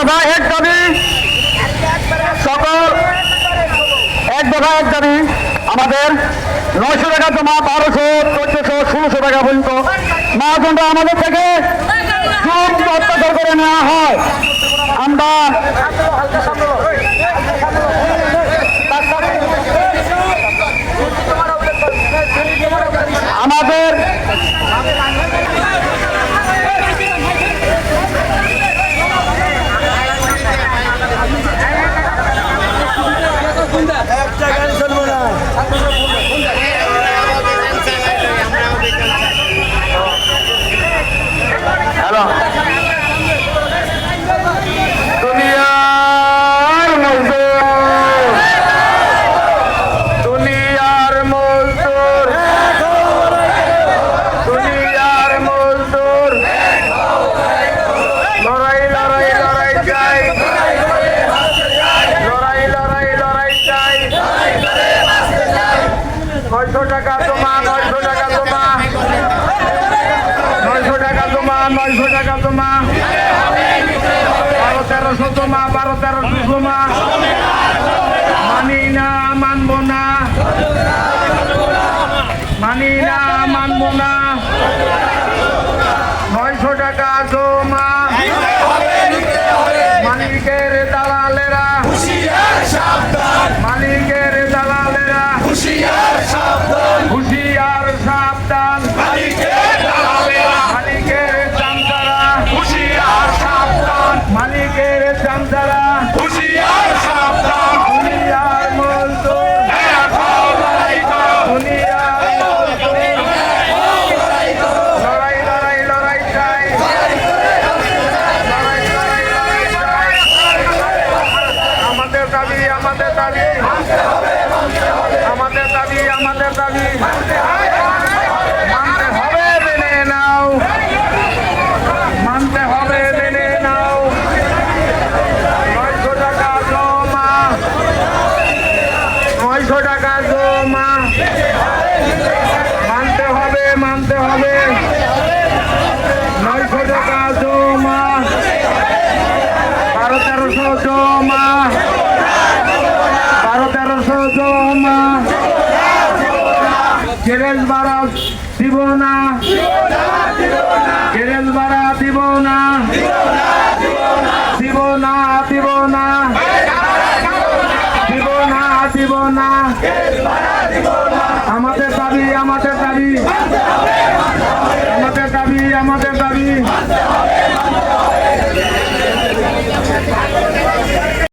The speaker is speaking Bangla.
দফা এক দাবি। সকল এক দফা এক দাবি। আমাদের নয়শো টাকা জমা, বারোশো চোদ্দশো ষোলোশো টাকা পর্যন্ত। মহাজনরা আমাদের থেকে অত্যাচার করে নেওয়া হয়। নয়শো টাকা তোমা, নয়শো টাকা তোমা। নয়শো টাকা বারো তেরোশো তোমা, বারো তেরোশো তোমা। মানি না আমাদের দাবি। আমাদের দাবি আমাদের দাবি। মানতে হবে, মেনে নাও। মানতে হবে, মেনে নাও। নয়শো টাকা জমা। নয়শো টাকা জমা। মানতে হবে মানতে হবে। মা। গ্যারেজ ভাড়া দিব না। গ্যারেজ ভাড়া দিব না। দিব না দিব না। দিব না দিব না। আমাদের দাবি আমাদের দাবি। আমাদের দাবি আমাদের দাবি।